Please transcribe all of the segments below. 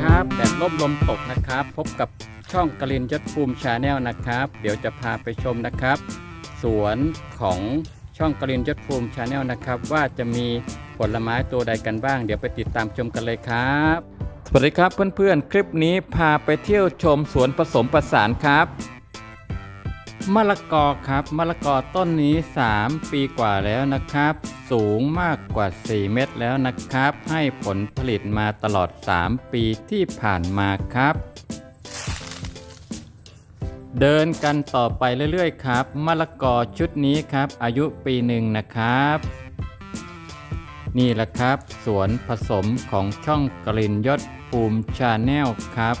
ครับแดดลมลมตกนะครับ พบกับช่องกลินยศภูมิชาแนลนะครับ เดี๋ยวจะพาไปชมนะครับ สวนของช่องกลินยศภูมิชาแนลนะครับ ว่าจะมีผลไม้ตัวใดกันบ้าง เดี๋ยวไปติดตามชมกันเลยครับ สวัสดีครับเพื่อนๆ คลิปนี้พาไปเที่ยวชมสวนผสมประสานครับมะละกอครับมะละกอต้นนี้ 3 ปีกว่าแล้วนะครับ สูงมากกว่า 4 เมตรแล้วนะครับ ให้ผลผลิตมาตลอด 3 ปีที่ผ่านมาครับ เดินกันต่อไปเรื่อยๆครับมะละกอชุดนี้ครับ อายุปีหนึ่งนะครับ นี่แหละครับ สวนผสมของช่องกลิ่นยศภูมิชาแนลครับ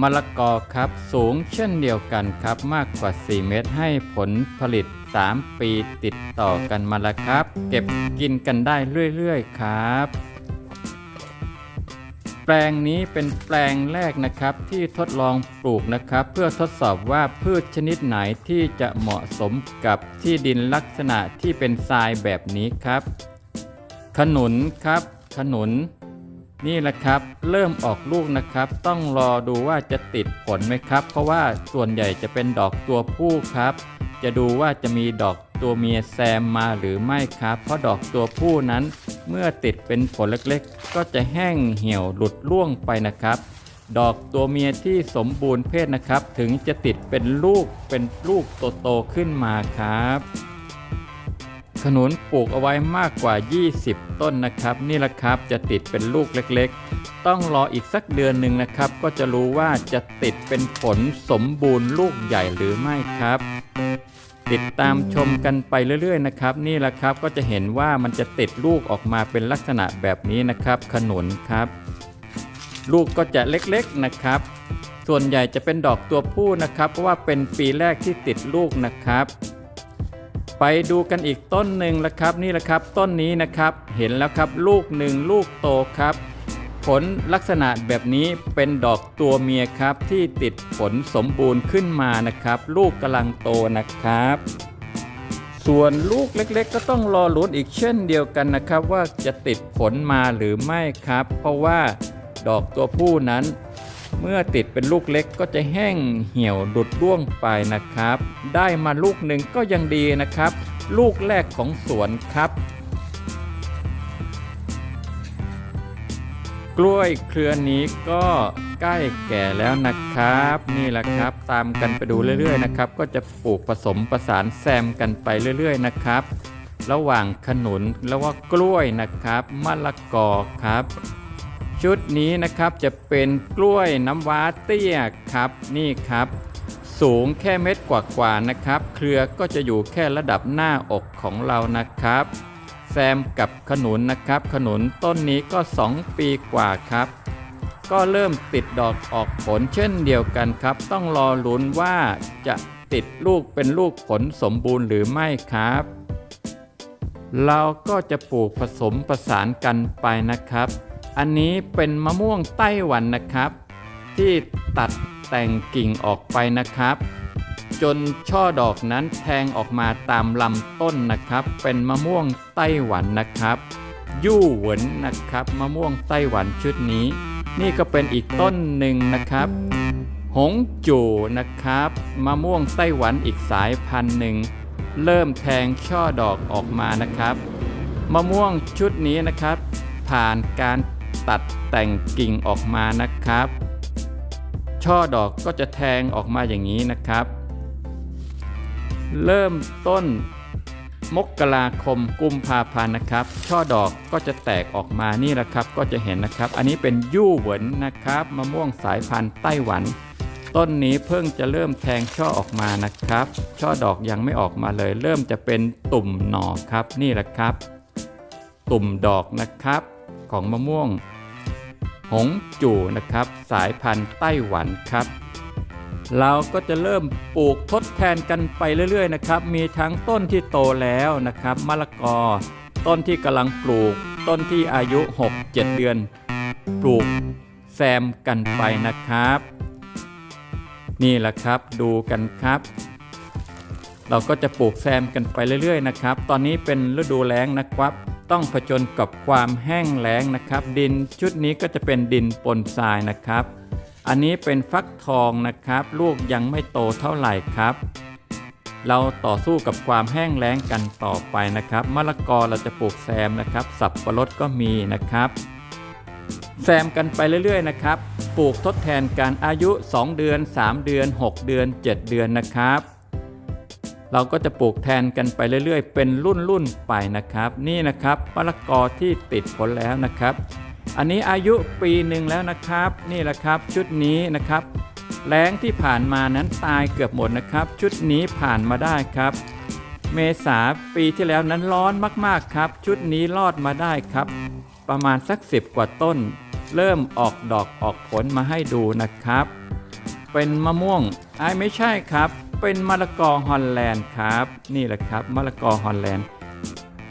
มะละกอครับสูงเช่นเดียวกันครับมากกว่า 4 เมตรให้ผลผลิต 3 ปีติดต่อกันมาแล้วครับ เก็บกินกันได้เรื่อยๆครับ แปลงนี้เป็นแปลงแรกนะครับที่ทดลองปลูกนะครับ เพื่อทดสอบว่าพืชชนิดไหนที่จะเหมาะสมกับที่ดินลักษณะที่เป็นทรายแบบนี้ครับ ขนุนครับ ขนุนนี่แหละครับ เริ่มออกลูกนะครับ ต้องรอดูว่าจะติดผลไหมครับ เพราะว่าส่วนใหญ่จะเป็นดอกตัวผู้ครับ จะดูว่าจะมีดอกตัวเมียแซมมาหรือไม่ครับ เพราะดอกตัวผู้นั้นเมื่อติดเป็นผลเล็กๆ ก็จะแห้งเหี่ยวหลุดร่วงไปนะครับ ดอกตัวเมียที่สมบูรณ์เพศนะครับ ถึงจะติดเป็นลูกเป็นลูกโตๆขึ้นมาครับขนุนปลูกเอาไว้มากกว่า 20 ต้นนะครับ นี่แหละครับจะติดเป็นลูกเล็กๆ ต้องรออีกสักเดือนหนึ่งนะครับ ก็จะรู้ว่าจะติดเป็นผลสมบูรณ์ลูกใหญ่หรือไม่ครับ ติดตามชมกันไปเรื่อยๆนะครับ นี่แหละครับก็จะเห็นว่ามันจะติดลูกออกมาเป็นลักษณะแบบนี้นะครับ ขนุนครับ ลูกก็จะเล็กๆนะครับ ส่วนใหญ่จะเป็นดอกตัวผู้นะครับ เพราะว่าเป็นปีแรกที่ติดลูกนะครับไปดูกันอีกต้นหนึ่งล้วครับนี่แหละครับ ต้นนี้นะครับเห็นแล้วครับลูกหนึ่งลูกโตครับ ผลลักษณะแบบนี้เป็นดอกตัวเมียครับ ที่ติดผลสมบูรณ์ขึ้นมานะครับ ลูกกำลังโตนะครับ ส่วนลูกเล็กๆ ก็ต้องรอลุ้นอีกเช่นเดียวกันนะครับ ว่าจะติดผลมาหรือไม่ครับ เพราะว่าดอกตัวผู้นั้น เมื่อติดเป็นลูกเล็กก็จะแห้งเหี่ยวดุดร่วงไปนะครับ ได้มาลูกหนึ่งก็ยังดีนะครับ ลูกแรกของสวนครับ กล้วยเครือนี้ก็ใกล้แก่แล้วนะครับ นี่แหละครับ ตามกันไปดูเรื่อยๆนะครับ ก็จะปลูกผสมประสานแซมกันไปเรื่อยๆนะครับ ระหว่างขนุนแล้วว่ากล้วยนะครับมะละกอครับ ชุดนี้นะครับจะเป็นกล้วยน้ำว้าเตี้ยครับ นี่ครับ สูงแค่เม็ดกว่าๆนะครับ เครือก็จะอยู่แค่ระดับหน้าอกของเรานะครับ แซมกับขนุนนะครับ ขนุนต้นนี้ก็ 2 ปีกว่าครับ ก็เริ่มติดดอกออกผลเช่นเดียวกันครับ ต้องรอลุ้นว่าจะติดลูกเป็นลูกผลสมบูรณ์หรือไม่ครับ เราก็จะปลูกผสมประสานกันไปนะครับ อันนี้เป็นมะม่วงไต้หวันนะครับ ที่ตัดแต่งกิ่งออกไปนะครับ จนช่อดอกนั้นแทงออกมาตามลำต้นนะครับ เป็นมะม่วงไต้หวันนะครับ ยู่หวนนะครับมะม่วงไต้หวันชุดนี้ นี่ก็เป็นอีกต้นหนึ่งนะครับ หงจูนะครับมะม่วงไต้หวันอีกสายพันธุ์หนึ่งเริ่มแทงช่อดอกออกมานะครับมะม่วงชุดนี้นะครับ ผ่านการตัดแต่งกิ่งออกมานะครับ ช่อดอกก็จะแทงออกมาอย่างนี้นะครับ เริ่มต้นมกราคมกุมภาพันธ์นะครับ ช่อดอกก็จะแตกออกมานี่แหละครับ ก็จะเห็นนะครับ อันนี้เป็นยู่เหวินนะครับมะม่วงสายพันธุ์ไต้หวัน ต้นนี้เพิ่งจะเริ่มแทงช่อออกมานะครับ ช่อดอกยังไม่ออกมาเลย เริ่มจะเป็นตุ่มหน่อครับนี่แหละครับ ตุ่มดอกนะครับ ของมะม่วง หงจู่นะครับ สายพันธุ์ไต้หวันครับ เราก็จะเริ่มปลูกทดแทนกันไปเรื่อยๆนะครับ มีทั้งต้นที่โตแล้วนะครับมะละกอ ต้นที่กำลังปลูก ต้นที่อายุ 6-7 เดือน ปลูกแซมกันไปนะครับ นี่แหละครับดูกันครับ เราก็จะปลูกแซมกันไปเรื่อยๆนะครับ ตอนนี้เป็นฤดูแล้งนะครับต้องผจญกับความแห้งแล้งนะครับ ดินชุดนี้ก็จะเป็นดินปนทรายนะครับ อันนี้เป็นฟักทองนะครับ ลูกยังไม่โตเท่าไหร่ครับ เราต่อสู้กับความแห้งแล้งกันต่อไปนะครับมะละกอเราจะปลูกแซมนะครับ สับปะรดก็มีนะครับ แซมกันไปเรื่อยๆนะครับ ปลูกทดแทนการอายุ 2 เดือน 3 เดือน 6 เดือน 7 เดือนนะครับ เราก็จะปลูกแทนกันไปเรื่อยๆ เป็นรุ่นๆไปนะครับ นี่นะครับมะละกอที่ติดผลแล้วนะครับ อันนี้อายุปีหนึ่งแล้วนะครับ นี่แหละครับชุดนี้นะครับแล้งที่ผ่านมานั้นตายเกือบหมดนะครับ ชุดนี้ผ่านมาได้ครับ เมษาปีที่แล้วนั้นร้อนมากๆครับ ชุดนี้รอดมาได้ครับ ประมาณสักสิบกว่าต้น เริ่มออกดอกออกผลมาให้ดูนะครับ เป็นมะม่วงไอ้ไม่ใช่ครับ เป็นมะละกอฮอลแลนด์ครับ นี่แหละครับมะละกอฮอลแลนด์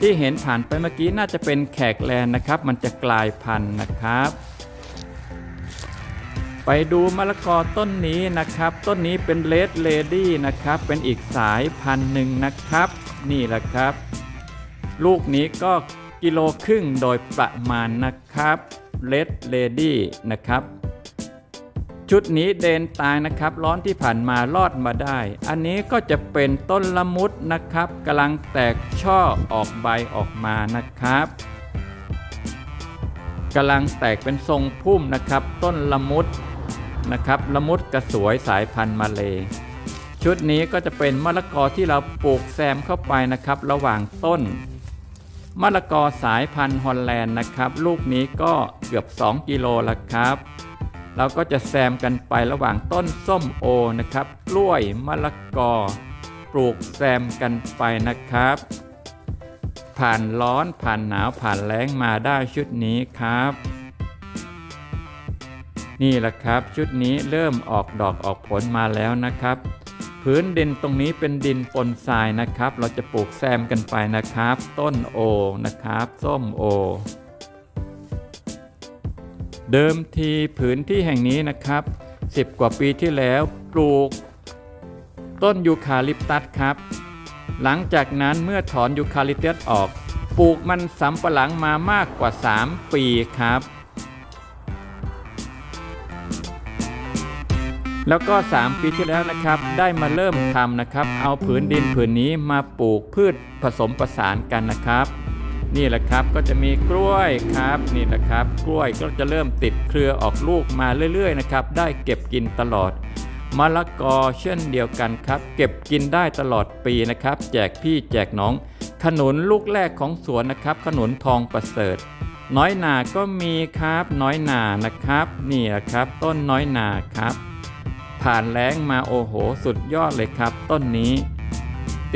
ที่เห็นผ่านไปเมื่อกี้น่าจะเป็นแขกแลนนะครับ มันจะกลายพันธุ์นะครับ ไปดูมะละกอต้นนี้นะครับ ต้นนี้เป็นเลดเลดี้นะครับ เป็นอีกสายพันธุ์หนึ่งนะครับ นี่แหละครับ ลูกนี้ก็กิโลครึ่งโดยประมาณนะครับเลดเลดี้นะครับ ชุดนี้เดนตายนะครับร้อนที่ผ่านมารอดมาได้ อันนี้ก็จะเป็นต้นละมุดนะครับกำลังแตกช่อออกใบออกมานะครับกำลังแตกเป็นทรงพุ่มนะครับ ต้นละมุดนะครับละมุดกระสวยสายพันธุ์มาเลยชุดนี้ก็จะเป็นมะละกอที่เราปลูกแซมเข้าไปนะครับ ระหว่างต้นมะละกอสายพันธุ์ฮอลแลนด์นะครับ ลูกนี้ก็เกือบ 2 กิโลแล้วครับ เราก็จะแซมกันไประหว่างต้นส้มโอนะครับ กล้วยมะละกอ ปลูกแซมกันไปนะครับ ผ่านร้อนผ่านหนาวผ่านแล้งมาได้ชุดนี้ครับ นี่แหละครับชุดนี้เริ่มออกดอกออกผลมาแล้วนะครับ พื้นดินตรงนี้เป็นดินปนทรายนะครับ เราจะปลูกแซมกันไปนะครับ ต้นโอนะครับ ส้มโอ เดิมทีผืนที่แห่งนี้นะครับ 10 กว่าปีที่แล้วปลูก ต้นยูคาลิปตัสครับ หลังจากนั้นเมื่อถอนยูคาลิปตัสออก ปลูกมันสำปะหลังมามากกว่า 3 ปีครับ แล้วก็ 3 ปีที่แล้วนะครับ ได้มาเริ่มทำนะครับ เอาผืนดินผืนนี้มาปลูกพืชผสมประสานกันนะครับ นี่แหละครับก็จะมีกล้วยครับนี่แหละครับ กล้วยก็จะเริ่มติดเครือออกลูกมาเรื่อยๆนะครับได้เก็บกินตลอดมะละกอเช่นเดียวกันครับ เก็บกินได้ตลอดปีนะครับ แจกพี่แจกน้อง ขนุนลูกแรกของสวนนะครับ ขนุนทองประเสริฐ น้อยหนาก็มีครับน้อยหนานะครับ นี่แหละครับ ต้นน้อยหนาครับ ผ่านแล้งมาโอโห สุดยอดเลยครับ ต้นนี้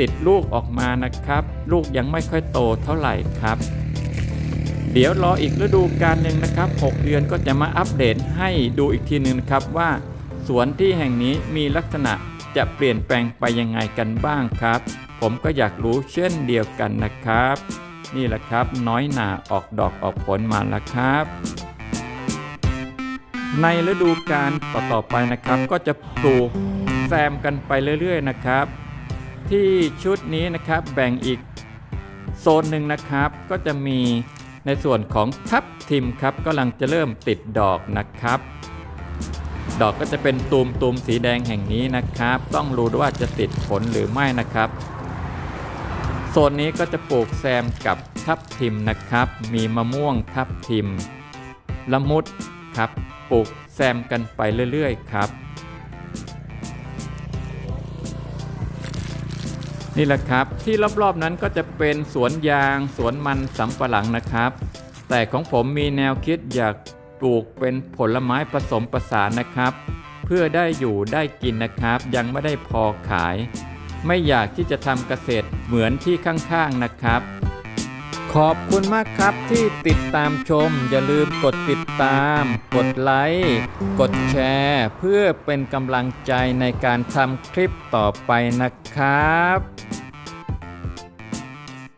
ติดลูกออกมานะครับ ลูกยังไม่ค่อยโตเท่าไหร่ครับ เดี๋ยวรออีกฤดูกาลหนึ่งนะครับ 6 เดือนก็จะมาอัปเดตให้ดูอีกทีหนึ่งครับว่า สวนที่แห่งนี้มีลักษณะจะเปลี่ยนแปลงไปยังไงกันบ้างครับ ผมก็อยากรู้เช่นเดียวกันนะครับ นี่แหละครับ น้อยหนาออกดอกออกผลมาแล้วครับ ในฤดูกาลต่อๆไปนะครับ ก็จะปลูกแซมกันไปเรื่อย ๆ นะครับ ที่ชุดนี้นะครับแบ่งอีกโซนหนึ่งนะครับ ก็จะมีในส่วนของทับทิมครับกำลังจะเริ่มติดดอกนะครับ ดอกก็จะเป็นตูมตูมสีแดงแห่งนี้นะครับ ต้องรู้ด้วยว่าจะติดผลหรือไม่นะครับโซนนี้ก็จะปลูกแซมกับทับทิมนะครับ มีมะม่วงทับทิมละมุดครับปลูกแซมกันไปเรื่อย ๆ ครับ นี่แหละครับ ที่รอบๆนั้นก็จะเป็นสวนยางสวนมันสำปะหลังนะครับ แต่ของผมมีแนวคิดอยากปลูกเป็นผลไม้ผสมประสานนะครับ เพื่อได้อยู่ได้กินนะครับ ยังไม่ได้พอขาย ไม่อยากที่จะทำเกษตรเหมือนที่ข้างๆนะครับ ขอบคุณมากครับที่ติดตามชม อย่าลืมกดติดตาม กดไลค์กดแชร์ เพื่อเป็นกำลังใจในการทำคลิปต่อไปนะครับ